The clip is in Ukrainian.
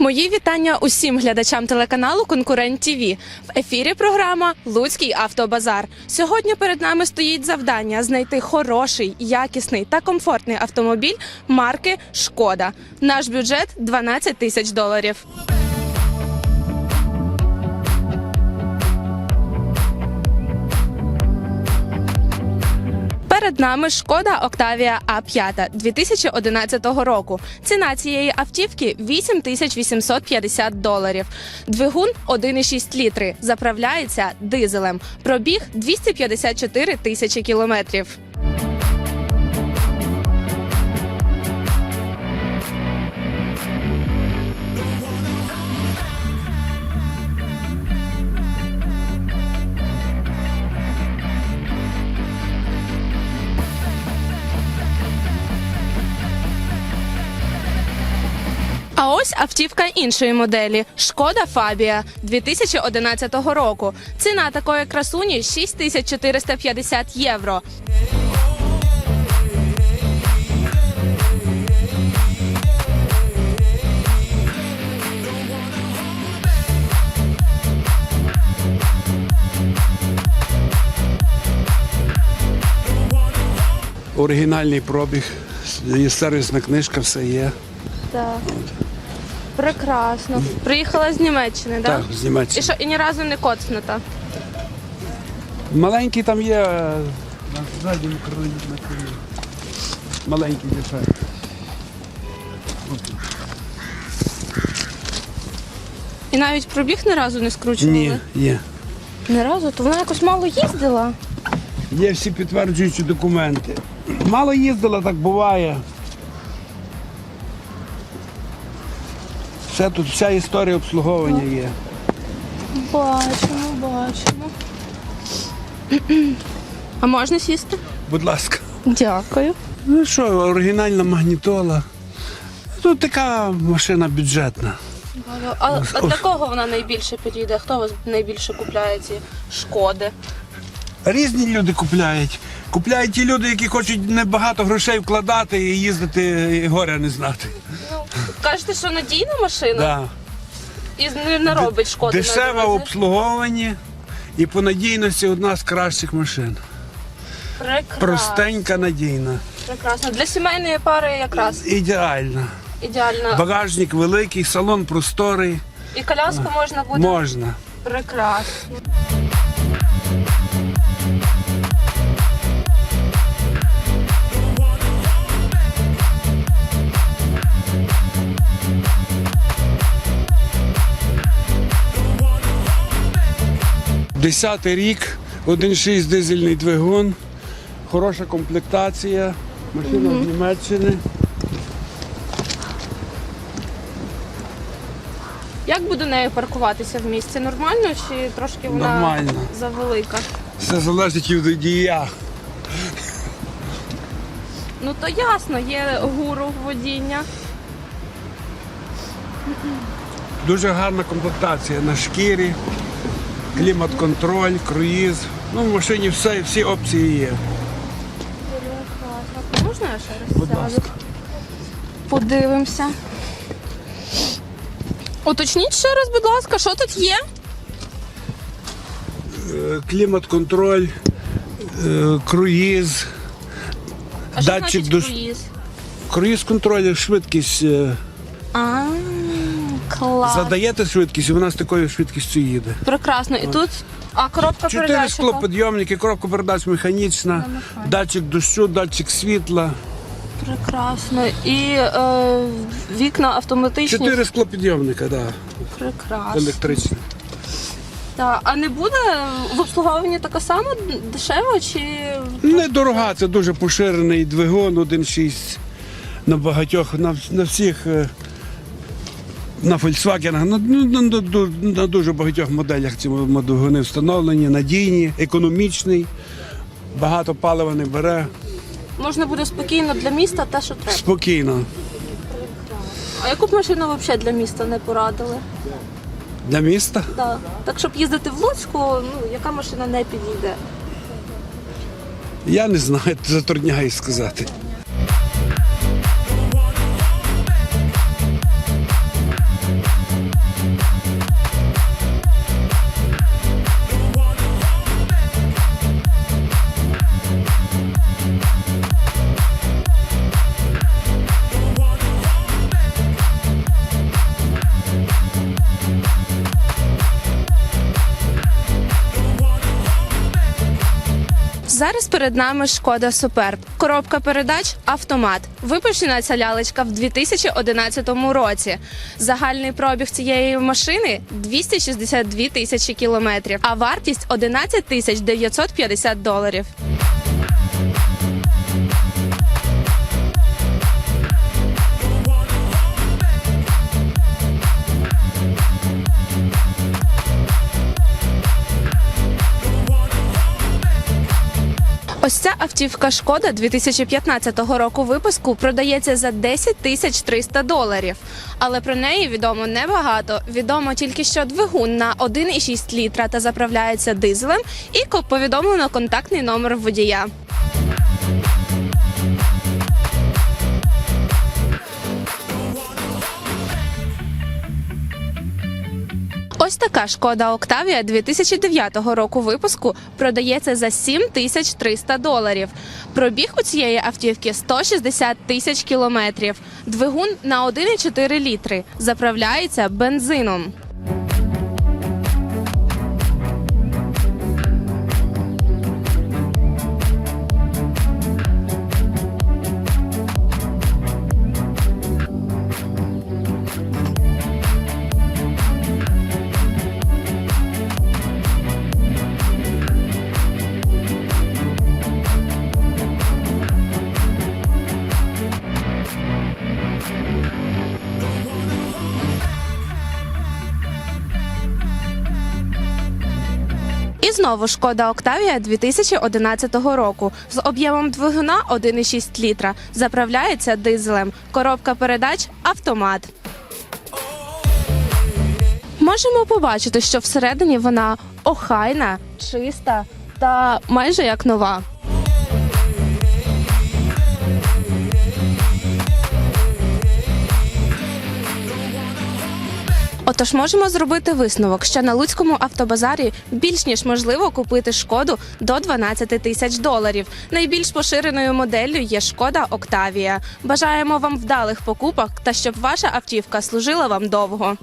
Мої вітання усім глядачам телеканалу Конкурент ТІВІ. В ефірі програма Луцький автобазар. Сьогодні перед нами стоїть завдання знайти хороший, якісний та комфортний автомобіль марки Шкода. Наш бюджет 12 тисяч доларів. Нами шкода Октавія А5 2011 року. Ціна цієї автівки 8850 доларів. Двигун 1,6 літри. Заправляється дизелем. Пробіг 254 тисячі кілометрів. А ось автівка іншої моделі Шкода Фабія 2011 року. Ціна такої красуні 6450 євро. Оригінальний пробіг, є сервісна книжка, все є. Так. Прекрасно. Приїхала з Німеччини, так? Так, з І Німеччини. що і ні разу не коцнута. Маленький там є е, на задньому крилі на крилі. Маленький дефект. І навіть пробіг ні разу не скручували. Ні, є. Ні разу, то вона якось мало їздила. Є всі підтверджуючі документи. Мало їздила, так буває. Все тут, вся історія обслуговування є. Бачимо, бачимо. А можна сісти? Будь ласка. Дякую. Ну що, оригінальна магнітола. Тут така машина бюджетна. А, а для кого вона найбільше підійде? Хто вас найбільше купляє ці шкоди? Різні люди купляють. Купляють ті люди, які хочуть небагато грошей вкладати і їздити і горя не знати. Ну, кажете, що надійна машина Да. і не, не робить шкоди. на Дешеве дорозі? обслуговування і по надійності одна з кращих машин. Прекрасно. Простенька, надійна. Прекрасно. Для сімейної пари якраз Ідеальна. ідеально. Багажник великий, салон просторий. І коляску можна буде Можна. прекрасно. Десятий рік, 1.6 дизельний двигун, хороша комплектація, машина з Німеччини. Як буде нею паркуватися в місті? Нормально чи трошки вона Нормально. завелика? Все залежить від водія. Ну то ясно, є гуру водіння. Дуже гарна комплектація на шкірі, клімат-контроль, круїз. Ну, в машині все, всі опції є. Можна я ще раз Будь сяду? ласка. Подивимося. Уточніть ще раз, будь ласка, що тут є? Е, Клімат-контроль, е, круїз, А що датчик значить круїз? круїз-контроль, швидкість. е, А, клас. Задаєте швидкість, і вона з такою швидкістю їде. Прекрасно. І тут, а коробка Чотири передач. яка? склоподйомники, коробка передач механічна, датчик дощу, датчик світла. Прекрасно. І е, вікна автоматичні. Чотири склопідйомника, да, Прекрасно. електричні. Так. А не буде в обслуговуванні така сама дешева чи Недорога, це дуже поширений двигун 1.6 на багатьох, на, на всіх. е, На Volkswagen, на, ну, на, на, на, на дуже багатьох моделях ці двигуни встановлені, надійні, економічний, багато палива не бере, можна буде спокійно для міста те, що треба? спокійно. А яку б машину взагалі для міста не порадили? Для міста Да. Так, щоб їздити в Луцьку, ну яка машина не підійде? я не знаю, затрудняюсь сказати. Зараз перед нами шкода Суперб. Коробка передач автомат. Випущена ця лялечка в 2011 році. Загальний пробіг цієї машини 262 тисячі кілометрів, а вартість 11 тисяч 950 доларів. Ось ця автівка Шкода 2015 року випуску продається за 10 тисяч 300 доларів. Але про неї відомо небагато. Відомо тільки, що двигун на 1,6 літра та заправляється дизелем, і повідомлено контактний номер водія. Ось така шкода Октавія 2009 року випуску продається за 7300 доларів. Пробіг у цієї автівки 160 тисяч кілометрів. Двигун на 1,4 літри. Заправляється бензином. Знову шкода Октавія 2011 року з об'ємом двигуна 1,6 літра. Заправляється дизелем. Коробка передач автомат. Можемо побачити, що всередині вона охайна, чиста та майже як нова. Отож, можемо зробити висновок, що на Луцькому автобазарі більш ніж можливо купити шкоду до 12 тисяч доларів. Найбільш поширеною моделлю є шкода Октавія. Бажаємо вам вдалих покупок та щоб ваша автівка служила вам довго.